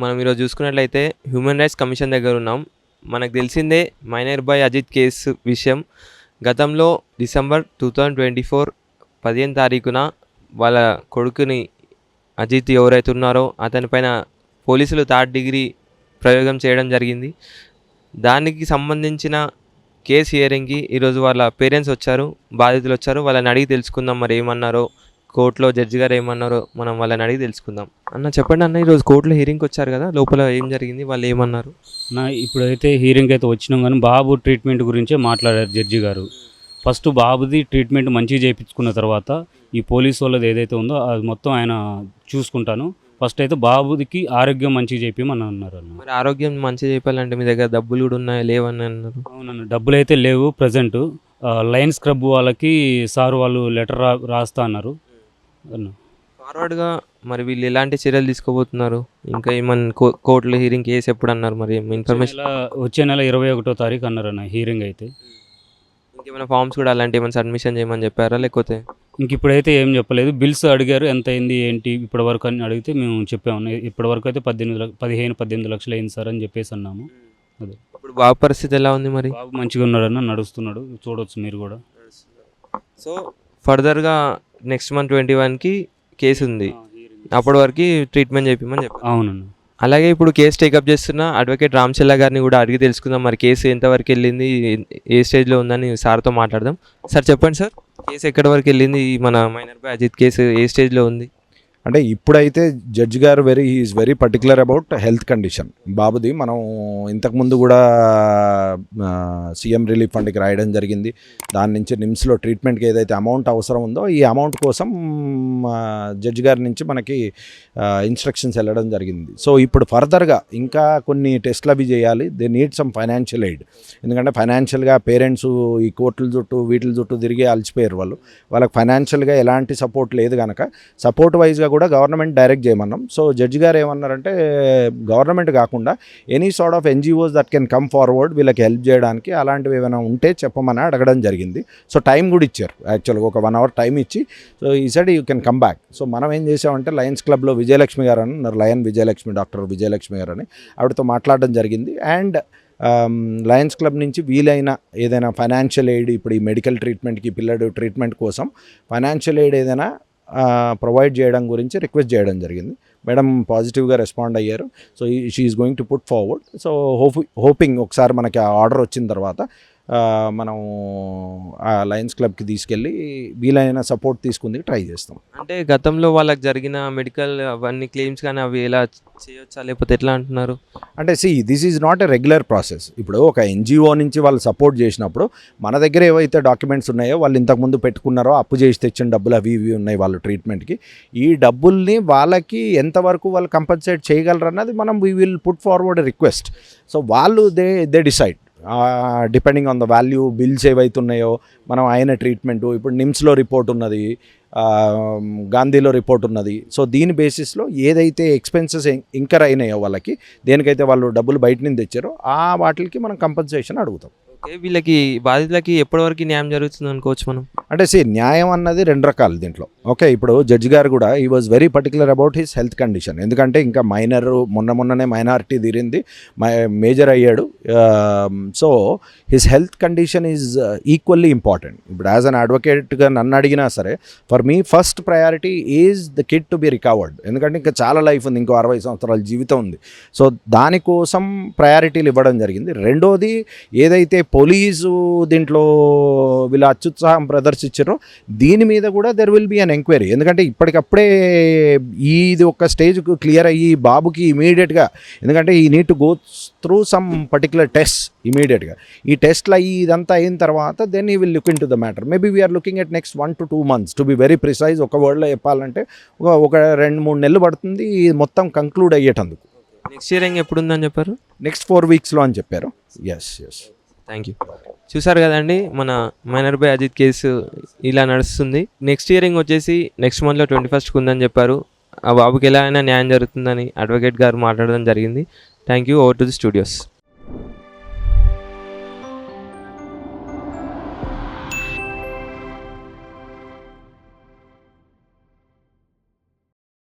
మనం ఈరోజు చూసుకున్నట్లయితే హ్యూమన్ రైట్స్ కమిషన్ దగ్గర ఉన్నాం. మనకు తెలిసిందే మైనర్ బాయ్ అజిత్ కేసు విషయం. గతంలో December two thousand twenty four పదిహేను తారీఖున వాళ్ళ కొడుకుని అజిత్ ఎవరైతే ఉన్నారో అతనిపైన పోలీసులు థర్డ్ డిగ్రీ ప్రయోగం చేయడం జరిగింది. దానికి సంబంధించిన కేసు హియరింగ్కి ఈరోజు వాళ్ళ పేరెంట్స్ వచ్చారు బాధితులు వచ్చారు. వాళ్ళని అడిగి తెలుసుకుందాం మరి ఏమన్నారో కోర్టులో జడ్జి గారు ఏమన్నారో మనం వాళ్ళని అడిగి తెలుసుకుందాం. అన్న చెప్పండి అన్న ఈరోజు కోర్టులో హియరింగ్కి వచ్చారు కదా లోపల ఏం జరిగింది వాళ్ళు ఏమన్నారు? నా ఇప్పుడైతే హీరింగ్ అయితే వచ్చినాం కానీ బాబు ట్రీట్మెంట్ గురించే మాట్లాడారు జడ్జి గారు. ఫస్ట్ బాబుది ట్రీట్మెంట్ మంచిగా చేయించుకున్న తర్వాత ఈ పోలీస్ వాళ్ళది ఏదైతే ఉందో అది మొత్తం ఆయన చూసుకుంటాను. ఫస్ట్ అయితే బాబుదికి ఆరోగ్యం మంచిగా చేయించమని అన్నారు అన్న. మరి ఆరోగ్యం మంచిగా చెప్పాలంటే మీ దగ్గర డబ్బులు కూడా ఉన్నాయి లేవని అన్నారు? అవునన్న డబ్బులు అయితే లేవు ప్రజెంట్ లైన్ స్క్రబ్ వాళ్ళకి సార్ వాళ్ళు లెటర్ రా రాస్తా అన్నారు. అన్న ఫార్వర్డ్గా మరి వీళ్ళు ఎలాంటి చర్యలు తీసుకోబోతున్నారు? ఇంకా ఏమన్నా కో కోర్టులో హియరింగ్ కేసు ఎప్పుడు అన్నారు మరి? ఇన్ఫర్మేషన్ వచ్చే నెల ఇరవై ఒకటో తారీఖు అన్నారు అన్న హీరింగ్ అయితే. ఇంకేమైనా ఫామ్స్ కూడా అలాంటి ఏమైనా సబ్మిషన్ చేయమని చెప్పారా లేకపోతే? ఇంక ఇప్పుడైతే ఏం చెప్పలేదు. బిల్స్ అడిగారు ఎంత అయింది ఏంటి ఇప్పటి వరకు అని అడిగితే మేము చెప్పాము. ఇప్పటి వరకు అయితే పద్దెనిమిది పదిహేను పద్దెనిమిది లక్షలు అయింది సార్ అని చెప్పేసి అన్నాము. అదే. ఇప్పుడు బాబు పరిస్థితి ఎలా ఉంది మరి? బాబు మంచిగా ఉన్నాడన్న నడుస్తున్నాడు చూడొచ్చు మీరు కూడా. సో ఫర్దర్గా నెక్స్ట్ మంత్ ట్వంటీ వన్కి కేసు ఉంది అప్పటి వరకు ట్రీట్మెంట్ చెప్పమని చెప్పారు. అవునన్న. అలాగే ఇప్పుడు కేసు టేకప్ చేస్తున్న అడ్వకేట్ రామచల్ల గారిని కూడా అడిగి తెలుసుకుందాం. మరి కేసు ఎంతవరకు వెళ్ళింది ఏ స్టేజ్లో ఉందని సార్తో మాట్లాడదాం. సార్ చెప్పండి సార్ కేసు ఎక్కడి వరకు వెళ్ళింది? మన మైనర్ బై అజిత్ కేసు ఏ స్టేజ్లో ఉంది? అంటే ఇప్పుడైతే జడ్జి గారు very is very particular about health condition బాబుది మనం ఇంతకుముందు కూడా సీఎం రిలీఫ్ ఫండ్కి రాయడం జరిగింది. దాని నుంచి నిమ్స్లో ట్రీట్మెంట్కి ఏదైతే అమౌంట్ అవసరం ఉందో ఈ అమౌంట్ కోసం జడ్జి గారి నుంచి మనకి ఇన్స్ట్రక్షన్స్ వెళ్ళడం జరిగింది. సో ఇప్పుడు ఫర్దర్గా ఇంకా కొన్ని టెస్ట్లు అవి చేయాలి. They need some financial aid ఎందుకంటే ఫైనాన్షియల్గా పేరెంట్స్ ఈ కోర్టుల చుట్టూ వీటిల చుట్టూ తిరిగి అలసిపోయారు వాళ్ళు. వాళ్ళకి ఫైనాన్షియల్గా ఎలాంటి సపోర్ట్ లేదు కనుక సపోర్ట్ వైజ్గా కూడా గవర్నమెంట్ డైరెక్ట్ చేయమన్నాం. సో జడ్జి గారు ఏమన్నారంటే గవర్నమెంట్ కాకుండా any sort of NGOs that can come forward వీళ్ళకి హెల్ప్ చేయడానికి అలాంటివి ఏమైనా ఉంటే చెప్పమని అడగడం జరిగింది. సో టైం కూడా ఇచ్చారు. యాక్చువల్గా ఒక వన్ అవర్ టైం ఇచ్చి సో ఈ side you can come back. So మనం ఏం చేసామంటే లయన్స్ క్లబ్లో విజయలక్ష్మి గారు అని ఉన్నారు. లయన్ విజయలక్ష్మి డాక్టర్ విజయలక్ష్మి గారు అని. ఆవిడతో మాట్లాడడం జరిగింది. అండ్ లయన్స్ క్లబ్ నుంచి వీలైన ఏదైనా ఫైనాన్షియల్ ఎయిడ్ ఇప్పుడు ఈ మెడికల్ ట్రీట్మెంట్కి పిల్లడు ట్రీట్మెంట్ కోసం ఫైనాన్షియల్ ఎయిడ్ ఏదైనా ప్రొవైడ్ చేయడం గురించి రిక్వెస్ట్ చేయడం జరిగింది. మేడం పాజిటివ్గా రెస్పాండ్ అయ్యారు. So she is going to put forward so hope hoping ఒకసారి మనకి ఆ ఆర్డర్ వచ్చిన తర్వాత మనం ఆ లయన్స్ క్లబ్కి తీసుకెళ్ళి వీలైన సపోర్ట్ తీసుకుంది ట్రై చేస్తాం. అంటే గతంలో వాళ్ళకి జరిగిన మెడికల్ అవన్నీ క్లెయిమ్స్ కానీ అవి ఎలా చేయొచ్చా? లేకపోతే ఎట్లా అంటున్నారు? అంటే see this is not a regular process ఇప్పుడు ఒక ఎన్జిఓ నుంచి వాళ్ళు సపోర్ట్ చేసినప్పుడు మన దగ్గర ఏవైతే డాక్యుమెంట్స్ ఉన్నాయో వాళ్ళు ఇంతకుముందు పెట్టుకున్నారో అప్పు చేసి తెచ్చిన డబ్బులు అవి ఇవి ఉన్నాయి వాళ్ళు ట్రీట్మెంట్కి ఈ డబ్బుల్ని వాళ్ళకి ఎంతవరకు వాళ్ళు కంపన్సేట్ చేయగలరు అన్నది మనం we will put forward request so వాళ్ళు they they decide depending on the value bills ఏవైతున్నాయో మనం అయిన ట్రీట్మెంటు ఇప్పుడు నిమ్స్లో రిపోర్ట్ ఉన్నది గాంధీలో రిపోర్ట్ ఉన్నది. సో దీని బేసిస్లో ఏదైతే ఎక్స్పెన్సెస్ ఇంకర్ అయినాయో వాళ్ళకి దేనికైతే వాళ్ళు డబ్బులు బయట నుంచి తెచ్చారో ఆ వాటికి మనం కంపన్సేషన్ అడుగుతాం. వీళ్ళకి బాధితులకి ఎప్పటి వరకు న్యాయం జరుగుతుంది అనుకోవచ్చు మనం? అంటే సి న్యాయం అన్నది రెండు రకాలు దీంట్లో. ఓకే ఇప్పుడు జడ్జి గారు కూడా he was very particular about his health condition ఎందుకంటే ఇంకా మైనర్ మొన్న మొన్ననే మైనారిటీ తీరింది మేజర్ అయ్యాడు. So his health condition is equally important ఇప్పుడు యాజ్ అన్ అడ్వకేట్గా నన్ను అడిగినా సరే for me first priority is the kid to be recovered. ఎందుకంటే ఇంకా చాలా లైఫ్ ఉంది ఇంకో అరవై సంవత్సరాల జీవితం ఉంది. సో దానికోసం ప్రయారిటీలు ఇవ్వడం జరిగింది. రెండోది ఏదైతే పోలీసు దీంట్లో వీళ్ళ అత్యుత్సాహం ప్రదర్శించారో దీని మీద కూడా there will be an enquiry ఎందుకంటే ఇప్పటికప్పుడే ఇది ఒక స్టేజ్కు క్లియర్ అయ్యి బాబుకి ఇమీడియట్గా ఎందుకంటే he need go through some particular test ఇమీడియట్గా ఈ టెస్ట్లు అయ్యి ఇదంతా అయిన తర్వాత then he will look into the matter maybe we're looking at next one to two months to be very precise ఒక వర్డ్లో చెప్పాలంటే ఒక ఒక రెండు మూడు నెలలు పడుతుంది. మొత్తం కంక్లూడ్ అయ్యేటందుకు. నెక్స్ట్ ఇయర్ ఎప్పుడు ఉందని చెప్పారు? నెక్స్ట్ ఫోర్ వీక్స్లో అని చెప్పారు. ఎస్ ఎస్ థ్యాంక్ యూ చూసారు కదండి మన మైనర్ బై అజిత్ కేసు ఇలా నడుస్తుంది. నెక్స్ట్ ఇయరింగ్ వచ్చేసి నెక్స్ట్ మంత్లో ట్వంటీ ఫస్ట్కి ఉందని చెప్పారు. ఆ బాబుకి ఎలా అయినా న్యాయం జరుగుతుందని అడ్వకేట్ గారు మాట్లాడడం జరిగింది. Thank you over to the studios